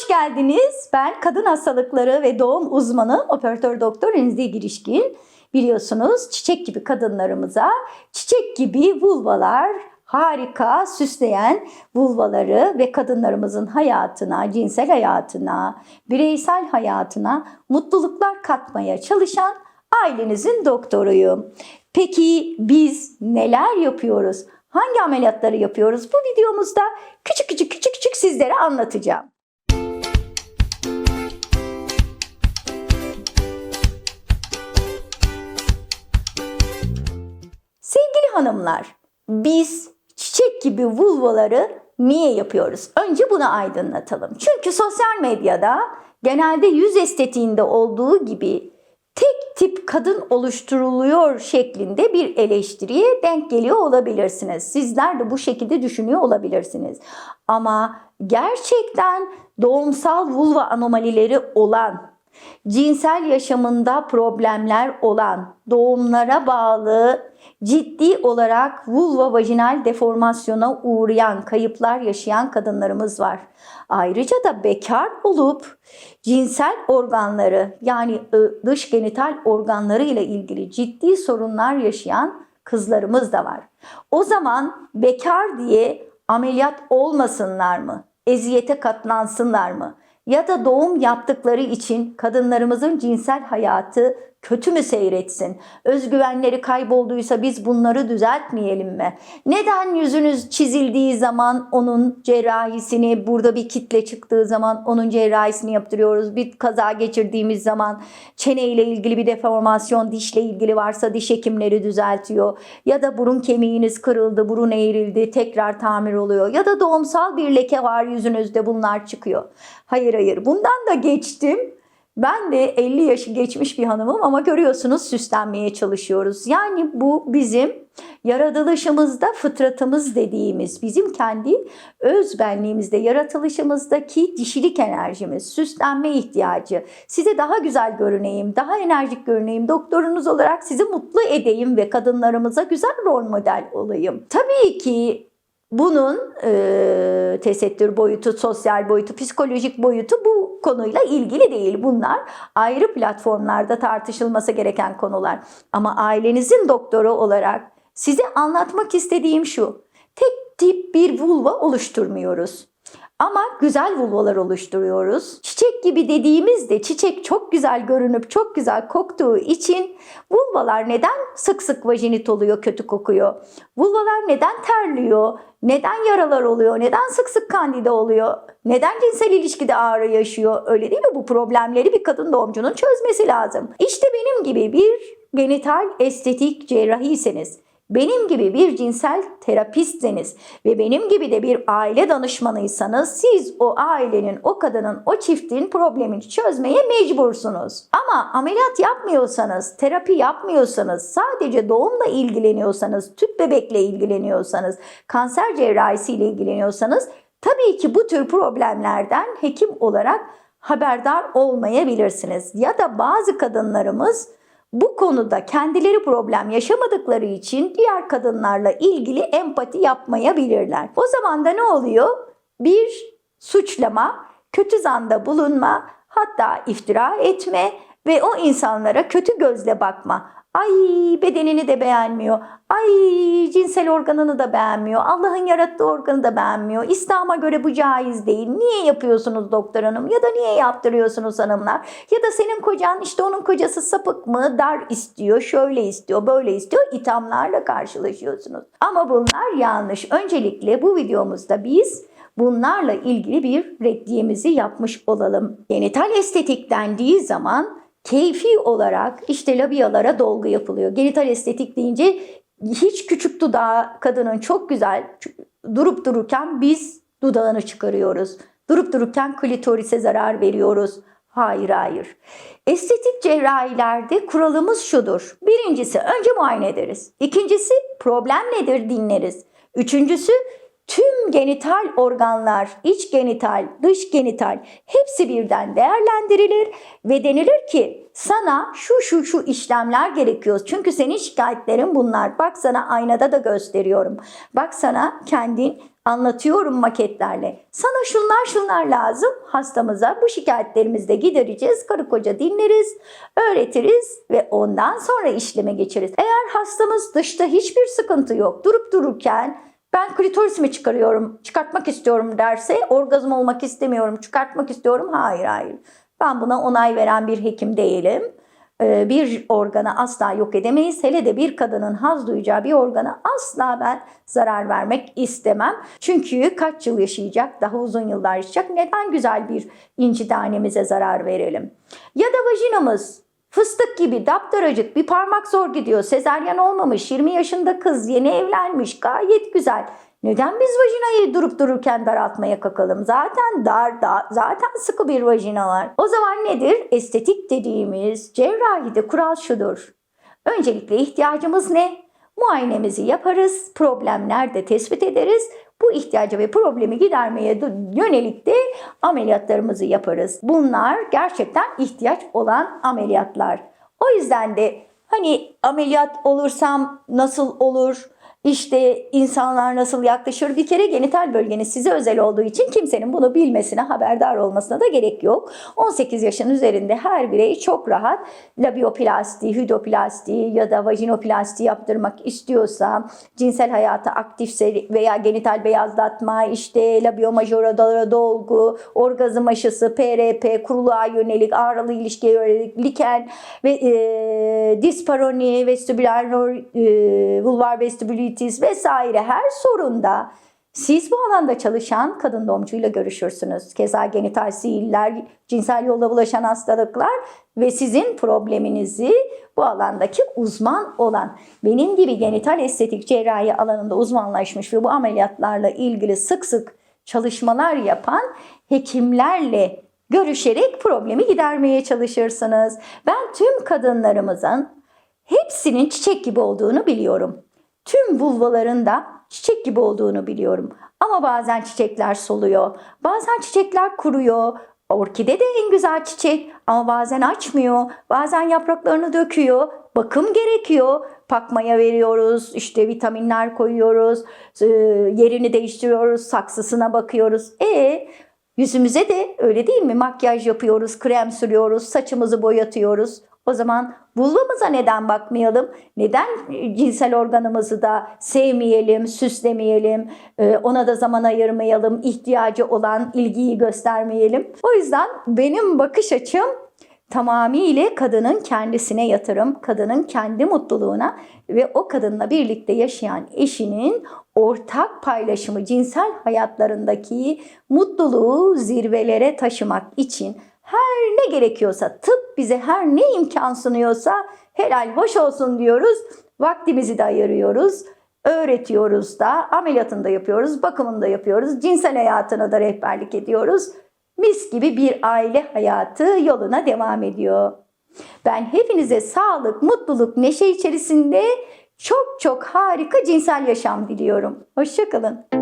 hoş geldiniz. Ben kadın hastalıkları ve doğum uzmanı operatör doktor Enzi Girişkin. Biliyorsunuz çiçek gibi kadınlarımıza çiçek gibi vulvalar harika süsleyen vulvaları ve kadınlarımızın hayatına, cinsel hayatına, bireysel hayatına mutluluklar katmaya çalışan ailenizin doktoruyum. Peki biz neler yapıyoruz? Hangi ameliyatları yapıyoruz? Bu videomuzda küçük küçük küçük küçük sizlere anlatacağım. Hanımlar, biz çiçek gibi vulvaları niye yapıyoruz? Önce bunu aydınlatalım. Çünkü sosyal medyada genelde yüz estetiğinde olduğu gibi tek tip kadın oluşturuluyor şeklinde bir eleştiriye denk geliyor olabilirsiniz. Sizler de bu şekilde düşünüyor olabilirsiniz. Ama gerçekten doğumsal vulva anomalileri olan, cinsel yaşamında problemler olan, doğumlara bağlı ciddi olarak vulva vajinal deformasyona uğrayan, kayıplar yaşayan kadınlarımız var. Ayrıca da bekar olup cinsel organları yani ı, dış genital organları ile ilgili ciddi sorunlar yaşayan kızlarımız da var. O zaman bekar diye ameliyat olmasınlar mı? Eziyete katlansınlar mı? Ya da doğum yaptıkları için kadınlarımızın cinsel hayatı kötü mü seyretsin? Özgüvenleri kaybolduysa biz bunları düzeltmeyelim mi? Neden yüzünüz çizildiği zaman onun cerrahisini, burada bir kitle çıktığı zaman onun cerrahisini yaptırıyoruz. Bir kaza geçirdiğimiz zaman çeneyle ilgili bir deformasyon, dişle ilgili varsa diş hekimleri düzeltiyor. Ya da burun kemiğiniz kırıldı, burun eğrildi, tekrar tamir oluyor. Ya da doğumsal bir leke var yüzünüzde bunlar çıkıyor. Hayır hayır bundan da geçtim. Ben de 50 yaşı geçmiş bir hanımım ama görüyorsunuz süslenmeye çalışıyoruz. Yani bu bizim yaratılışımızda fıtratımız dediğimiz, bizim kendi öz benliğimizde, yaratılışımızdaki dişilik enerjimiz, süslenme ihtiyacı. Size daha güzel görüneyim, daha enerjik görüneyim, doktorunuz olarak sizi mutlu edeyim ve kadınlarımıza güzel rol model olayım. Tabii ki bunun e, tesettür boyutu, sosyal boyutu, psikolojik boyutu bu konuyla ilgili değil. Bunlar ayrı platformlarda tartışılması gereken konular. Ama ailenizin doktoru olarak size anlatmak istediğim şu. Tek tip bir vulva oluşturmuyoruz. Ama güzel vulvalar oluşturuyoruz. Çiçek gibi dediğimizde çiçek çok güzel görünüp çok güzel koktuğu için vulvalar neden sık sık vajinit oluyor, kötü kokuyor? Vulvalar neden terliyor? Neden yaralar oluyor? Neden sık sık kandida oluyor? Neden cinsel ilişkide ağrı yaşıyor? Öyle değil mi? Bu problemleri bir kadın doğumcunun çözmesi lazım. İşte benim gibi bir genital estetik cerrahiyseniz, benim gibi bir cinsel terapistseniz ve benim gibi de bir aile danışmanıysanız siz o ailenin, o kadının, o çiftin problemini çözmeye mecbursunuz. Ama ameliyat yapmıyorsanız, terapi yapmıyorsanız, sadece doğumla ilgileniyorsanız, tüp bebekle ilgileniyorsanız, kanser cerrahisiyle ilgileniyorsanız tabii ki bu tür problemlerden hekim olarak haberdar olmayabilirsiniz. Ya da bazı kadınlarımız bu konuda kendileri problem yaşamadıkları için diğer kadınlarla ilgili empati yapmayabilirler. O zaman da ne oluyor? Bir suçlama, kötü zanda bulunma, hatta iftira etme ve o insanlara kötü gözle bakma. Ay bedenini de beğenmiyor. Ay cinsel organını da beğenmiyor. Allah'ın yarattığı organı da beğenmiyor. İslam'a göre bu caiz değil. Niye yapıyorsunuz doktor hanım? Ya da niye yaptırıyorsunuz hanımlar? Ya da senin kocan işte onun kocası sapık mı? Dar istiyor, şöyle istiyor, böyle istiyor. İthamlarla karşılaşıyorsunuz. Ama bunlar yanlış. Öncelikle bu videomuzda biz bunlarla ilgili bir reddiyemizi yapmış olalım. Genital estetik dendiği zaman keyfi olarak işte labiyalara dolgu yapılıyor. Genital estetik deyince hiç küçük dudağı kadının çok güzel durup dururken biz dudağını çıkarıyoruz. Durup dururken klitorise zarar veriyoruz. Hayır hayır. Estetik cerrahilerde kuralımız şudur. Birincisi önce muayene ederiz. İkincisi problem nedir dinleriz. Üçüncüsü genital organlar, iç genital, dış genital hepsi birden değerlendirilir ve denilir ki sana şu şu şu işlemler gerekiyor. Çünkü senin şikayetlerin bunlar. Bak sana aynada da gösteriyorum. Bak sana kendin anlatıyorum maketlerle. Sana şunlar şunlar lazım hastamıza. Bu şikayetlerimizi de gidereceğiz. Karı koca dinleriz, öğretiriz ve ondan sonra işleme geçeriz. Eğer hastamız dışta hiçbir sıkıntı yok. Durup dururken ben klitorisimi çıkarıyorum, çıkartmak istiyorum derse orgazm olmak istemiyorum, çıkartmak istiyorum. Hayır hayır. Ben buna onay veren bir hekim değilim. Ee, Bir organı asla yok edemeyiz. Hele de bir kadının haz duyacağı bir organa asla ben zarar vermek istemem. Çünkü kaç yıl yaşayacak, daha uzun yıllar yaşayacak. Neden güzel bir inci tanemize zarar verelim? Ya da vajinamız Fıstık gibi daptaracık bir parmak zor gidiyor. Sezaryen olmamış 20 yaşında kız yeni evlenmiş gayet güzel. Neden biz vajinayı durup dururken daraltmaya kakalım? Zaten dar, da, zaten sıkı bir vajina var. O zaman nedir? Estetik dediğimiz cerrahide kural şudur. Öncelikle ihtiyacımız ne? Muayenemizi yaparız, problem nerede tespit ederiz. Bu ihtiyacı ve problemi gidermeye yönelik de ameliyatlarımızı yaparız. Bunlar gerçekten ihtiyaç olan ameliyatlar. O yüzden de hani ameliyat olursam nasıl olur? İşte insanlar nasıl yaklaşır? Bir kere genital bölgeniz size özel olduğu için kimsenin bunu bilmesine, haberdar olmasına da gerek yok. 18 yaşın üzerinde her birey çok rahat labioplasti, hidroplasti ya da vajinoplasti yaptırmak istiyorsa, cinsel hayatı aktifse veya genital beyazlatma, işte labiomajora dolgu, orgazm aşısı, PRP, kuruluğa yönelik, ağrılı ilişkiye yönelik, liken ve e, disparoni, vestibüler, e, vulvar vestibülitis vesaire her sorunda siz bu alanda çalışan kadın doğumcuyla görüşürsünüz. Keza genital sihirler, cinsel yolla bulaşan hastalıklar ve sizin probleminizi bu alandaki uzman olan, benim gibi genital estetik cerrahi alanında uzmanlaşmış ve bu ameliyatlarla ilgili sık sık çalışmalar yapan hekimlerle görüşerek problemi gidermeye çalışırsınız. Ben tüm kadınlarımızın hepsinin çiçek gibi olduğunu biliyorum. Tüm vulvaların da çiçek gibi olduğunu biliyorum. Ama bazen çiçekler soluyor. Bazen çiçekler kuruyor. Orkide de en güzel çiçek ama bazen açmıyor. Bazen yapraklarını döküyor. Bakım gerekiyor. Pakmaya veriyoruz, işte vitaminler koyuyoruz, e, yerini değiştiriyoruz, saksısına bakıyoruz. E yüzümüze de öyle değil mi? Makyaj yapıyoruz, krem sürüyoruz, saçımızı boyatıyoruz. O zaman vulvamıza neden bakmayalım? Neden cinsel organımızı da sevmeyelim, süslemeyelim, e, ona da zaman ayırmayalım, ihtiyacı olan ilgiyi göstermeyelim? O yüzden benim bakış açım tamamıyla kadının kendisine yatırım, kadının kendi mutluluğuna ve o kadınla birlikte yaşayan eşinin ortak paylaşımı cinsel hayatlarındaki mutluluğu zirvelere taşımak için her ne gerekiyorsa, tıp bize her ne imkan sunuyorsa helal hoş olsun diyoruz. Vaktimizi de ayırıyoruz. Öğretiyoruz da, ameliyatını da yapıyoruz, bakımını da yapıyoruz, cinsel hayatına da rehberlik ediyoruz. Mis gibi bir aile hayatı yoluna devam ediyor. Ben hepinize sağlık, mutluluk, neşe içerisinde çok çok harika cinsel yaşam diliyorum. Hoşçakalın.